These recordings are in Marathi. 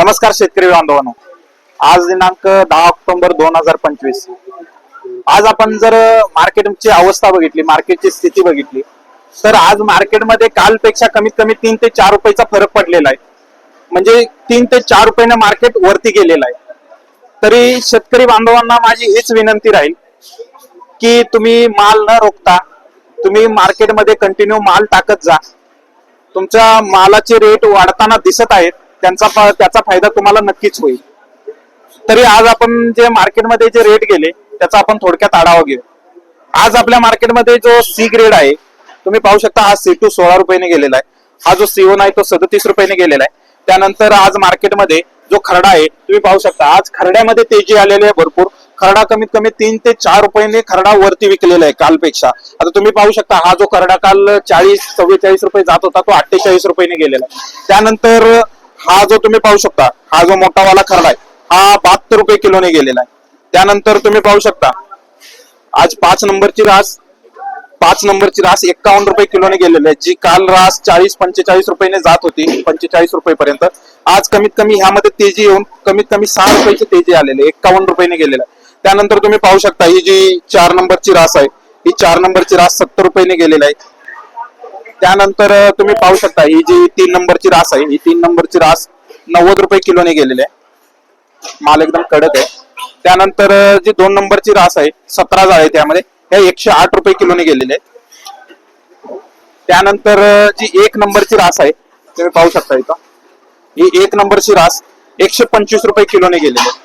नमस्कार शेतकरी बांधवांनो. आज दिनांक दहा ऑक्टोबर दोन हजार पंचवीस. आज आपण जर मार्केटची अवस्था बघितली मार्केटची स्थिती बघितली तर आज मार्केटमध्ये कालपेक्षा कमीत कमी तीन ते चार रुपयाचा फरक पडलेला आहे. म्हणजे तीन ते चार रुपयाने मार्केट वरती गेलेलं आहे. तरी शेतकरी बांधवांना माझी हीच विनंती राहील की तुम्ही माल न रोखता तुम्ही मार्केटमध्ये कंटिन्यू माल टाकत जा. तुमच्या मालाचे रेट वाढताना दिसत आहेत. त्यांचा त्याचा फायदा तुम्हाला नक्कीच होईल. तरी आज आपण जे मार्केटमध्ये जे रेट गेले त्याचा आपण थोडक्यात आढावा घेऊ. आज आपल्या मार्केटमध्ये जो सी ग्रेड आहे तुम्ही पाहू शकता हा सी टू सोळा रुपयाने गेलेला आहे. हा जो सी वन आहे तो सदतीस रुपयाने गेलेला आहे. त्यानंतर आज मार्केटमध्ये जो खरडा आहे तुम्ही पाहू शकता आज खरड्यामध्ये तेजी आलेली आहे भरपूर. खरडा कमीत कमी तीन ते चार रुपयाने खरडा वरती विकलेला आहे कालपेक्षा. आता तुम्ही पाहू शकता हा जो खरडा काल चाळीस चव्वेचाळीस रुपये जात होता तो अठ्ठेचाळीस रुपयाने गेलेला आहे. त्यानंतर हा जो तुम्ही पाहू शकता हा जो मोठावाला खरडा आहे हा बहात्तर रुपये किलोने गेलेला आहे. त्यानंतर तुम्ही पाहू शकता आज पाच नंबरची रास पाच नंबरची रास एक्कावन्न रुपये किलोने गेलेली आहे जी काल रास चाळीस पंचेचाळीस रुपयाने जात होती पंचेचाळीस रुपये पर्यंत आज कमीत कमी ह्यामध्ये तेजी येऊन कमीत कमी सहा रुपयाची तेजी आलेली आहे एक्कावन्न रुपयाने गेलेला आहे. त्यानंतर तुम्ही पाहू शकता ही जी चार नंबरची रास आहे ही चार नंबरची रास सत्तर रुपयाने गेलेली आहे. त्यानंतर तुम्ही पाहू शकता ही जी तीन नंबरची रास आहे ही तीन नंबरची रास नव्वद रुपये किलोने गेलेली आहे. माल एकदम कडक आहे. त्यानंतर जी दोन नंबरची रास आहे सतरा जाळे त्यामध्ये ह्या एकशे आठ रुपये किलोने गेलेले आहे. त्यानंतर जी एक नंबरची रास आहे तुम्ही पाहू शकता इथं. ही एक नंबरची रास एकशे पंचवीस रुपये किलोने गेलेली आहे.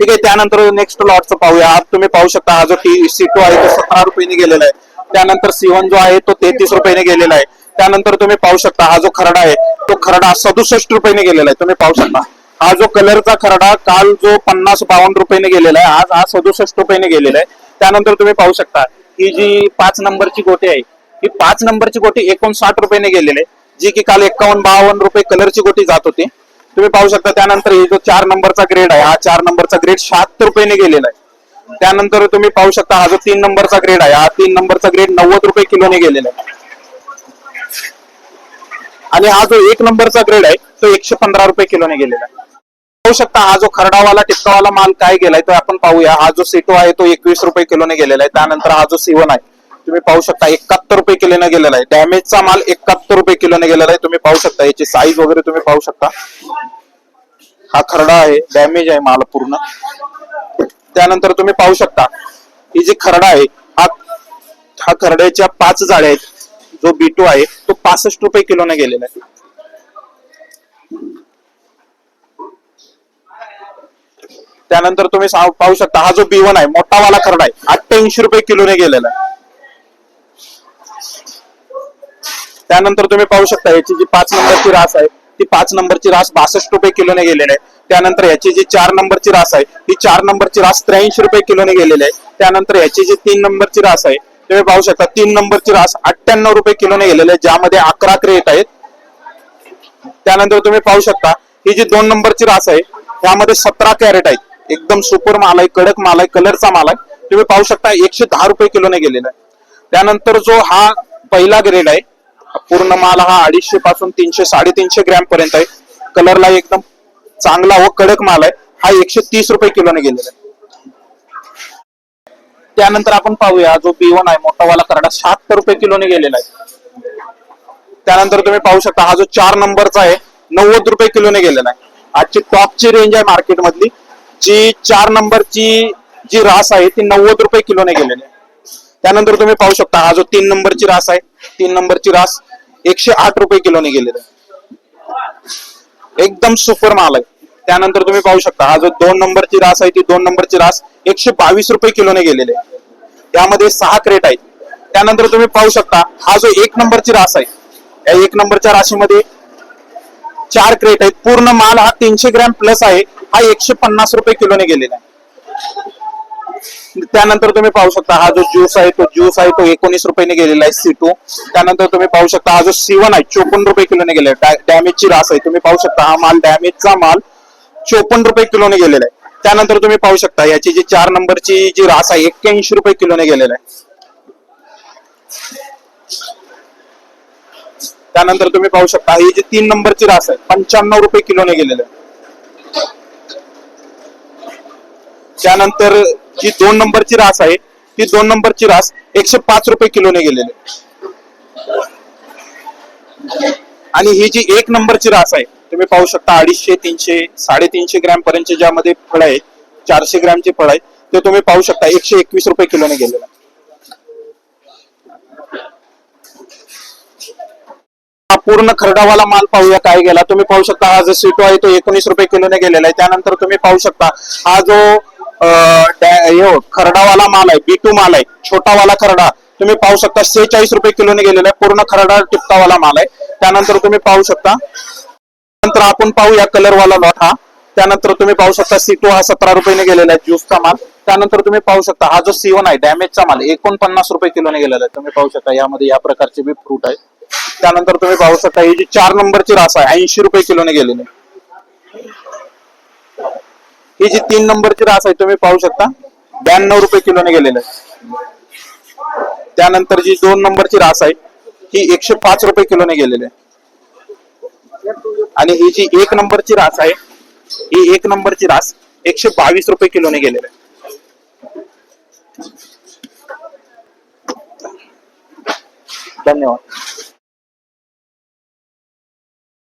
ठीक आहे त्यानंतर नेक्स्ट लॉटचं पाहूया. आज तुम्ही पाहू शकता हा जो टी सी टू आहे तो सतरा रुपयेने गेलेला आहे. त्यानंतर सिवन जो आहे तो तेहतीस रुपयाने गेलेला आहे. त्यानंतर तुम्ही पाहू शकता हा जो खरडा आहे तो खरडा सदुसष्ट रुपयाने गेलेला आहे. तुम्ही पाहू शकता. हा जो कलरचा खरडा काल जो पन्नास बावन्न रुपयाने गेलेला आहे आज हा सदुसष्ट रुपयाने गेलेला आहे. त्यानंतर तुम्ही पाहू शकता ही जी पाच नंबरची गोटी आहे ही पाच नंबरची गोटी एकोणसाठ रुपयाने गेलेली आहे. जी की काल एकावन्न बावन्न रुपये कलरची गोटी जात होती. तुम्ही पाहू शकता त्यानंतर हे जो चार नंबरचा ग्रेड आहे हा चार नंबरचा ग्रेड शहात्तर रुपयाने गेलेला आहे. त्यानंतर तुम्ही पाहू शकता हा जो तीन नंबरचा ग्रेड आहे हा तीन नंबरचा ग्रेड नव्वद रुपये किलोने गेलेला आहे. आणि हा जो एक नंबरचा ग्रेड आहे तो एकशे पंधरा रुपये किलोने गेलेला आहे. पाहू शकता हा जो खरडावाला टिपकावाला माल काय गेलाय तो आपण पाहूया. हा जो सीटो आहे तो एकवीस रुपये किलोने गेलेला आहे. त्यानंतर हा जो सिवन आहे तुम्ही पाहू शकता एकाहत्तर रुपये किलोने गेलेला आहे. डॅमेजचा माल एकाहत्तर रुपये किलोने गेलेला आहे. तुम्ही पाहू शकता याची साईज वगैरे तुम्ही पाहू शकता. हा खरडा आहे डॅमेज आहे माल पूर्ण. त्यानंतर तुम्ही पाहू शकता ही जी खरडा आहे हा हा खरड्याच्या पाच जाळ्या आहेत. जो बीटू आहे तो पासष्ट रुपये किलोने गेलेला आहे. त्यानंतर तुम्ही पाहू शकता हा जो बीवन आहे मोठा वाला खरडा आहे अठ्ठ्याऐंशी रुपये किलोने गेलेला आहे. त्यानंतर तुम्ही पाहू शकता याची जी पाच नंबरची रास आहे ती पाच नंबरची रास बासष्ट रुपये किलोने गेलेली आहे. त्यानंतर याची जी चार नंबरची रास आहे ती चार नंबरची रास त्र्याऐंशी रुपये किलोने गेलेली आहे. त्यानंतर याची जी तीन नंबरची रास आहे तुम्ही पाहू शकता तीन नंबरची रास अठ्ठ्याण्णव रुपये किलोने गेलेली आहे ज्यामध्ये अकरा क्रेट आहेत. त्यानंतर तुम्ही पाहू शकता ही जी दोन नंबरची रास आहे त्यामध्ये सतरा कॅरेट आहेत. एकदम सुपर माल आहे कडक माल आहे कलरचा माल आहे. तुम्ही पाहू शकता एकशे दहा रुपये किलोने गेलेला आहे. त्यानंतर जो हा पहिला ग्रेड आहे पूर्ण माल हा अडीचशे पासून तीनशे साडेतीनशे ग्रॅम पर्यंत आहे. कलरला एकदम चांगला व कडक माल आहे. हा एकशे तीस रुपये किलोने गेलेला आहे. त्यानंतर आपण पाहूया जो बी वन आहे मोठावाला करडा शहात्तर रुपये किलोने गेलेला आहे. त्यानंतर तुम्ही पाहू शकता हा जो चार नंबरचा आहे नव्वद रुपये किलोने गेलेला आहे. आजची टॉपची रेंज आहे मार्केट मधली जी चार नंबरची जी रास आहे ती नव्वद रुपये किलोने गेलेली आहे. त्यानंतर तुम्ही पाहू शकता हा जो तीन नंबरची रास आहे तीन नंबरची रास एकशे आठ रुपये किलोने गेलेला आहे. एकदम सुपर माल आहे. त्यानंतर तुम्ही पाहू शकता हा जो दोन नंबरची रास आहे ती दोन नंबरची रास एकशे बावीस रुपये किलोने गेलेली आहे. त्यामध्ये सहा क्रेट आहेत. त्यानंतर तुम्ही पाहू शकता हा जो एक नंबरची रास आहे या एक नंबरच्या राशीमध्ये चार क्रेट आहेत. पूर्ण माल हा तीनशे ग्रॅम प्लस आहे. हा एकशे पन्नास रुपये किलोने गेलेला आहे. त्यानंतर तुम्ही पाहू शकता हा जो ज्यूस आहे तो ज्यूस आहे तो एकोणीस रुपयाने गेलेला आहे सी टू त्यानंतर तुम्ही पाहू शकता हा जो सीवन आहे चोपन्न रुपये किलोने गेलेला आहे. डॅमेजची रास आहे. तुम्ही पाहू शकता हा माल डॅमेजचा माल चोपन्न रुपये किलोने गेलेला आहे. त्यानंतर तुम्ही पाहू शकता याची जी चार नंबरची जी रास आहे एक्क्याऐंशी रुपये किलोने गेलेला आहे. त्यानंतर तुम्ही पाहू शकता ही जी तीन नंबरची रास आहे पंच्याण्णव रुपये किलोने गेलेलं आहे. त्यानंतर जी दोन नंबरची रास आहे ती दोन नंबरची रास एकशे पाच रुपये किलोने गेलेली आहे. आणि ही जी एक नंबरची रास आहे तुम्ही पाहू शकता अडीचशे तीनशे साडेतीनशे ग्रॅम पर्यंत ज्यामध्ये फळ आहे चारशे ग्रॅमचे फळ आहे ते तुम्ही पाहू शकता एकशे एकवीस रुपये किलोने गेलेलं. हा पूर्ण खरडावाला माल पाहूया काय गेला. तुम्ही पाहू शकता हा जो सीटो आहे तो एकोणीस रुपये किलोने गेलेला आहे. त्यानंतर तुम्ही पाहू शकता हा जो हो, खरडावाला माल आहे बी टू माल आहे छोटावाला खरडा. तुम्ही पाहू शकता सेहेचाळीस रुपये किलोने गेलेला आहे पूर्ण खरडा टिपतावाला माल आहे. त्यानंतर तुम्ही पाहू शकता आपण पाहूया कलरवाला लॉट हा. त्यानंतर तुम्ही पाहू शकता सी टू हा सतरा रुपयाने गेलेला आहे ज्यूसचा माल. त्यानंतर तुम्ही पाहू शकता हा जो सीवन आहे डॅमेजचा माल एकोणपन्नास रुपये किलोने गेलेला आहे. तुम्ही पाहू शकता यामध्ये या प्रकारचे बी फ्रूट आहे. त्यानंतर तुम्ही पाहू शकता ही जी चार नंबरची रास आहे ऐंशी रुपये किलोने गेलेली आहे. ही जी तीन नंबरची रास आहे तुम्ही पाहू शकता ब्याण्णव रुपये किलोने गेलेलं आहे. त्यानंतर जी दोन नंबरची रास आहे ही एकशे पाच रुपये किलोने गेलेली आहे. आणि ही जी एक नंबरची रास आहे ही एक नंबरची रास एकशे बावीस रुपये किलोने गेलेली आहे. धन्यवाद.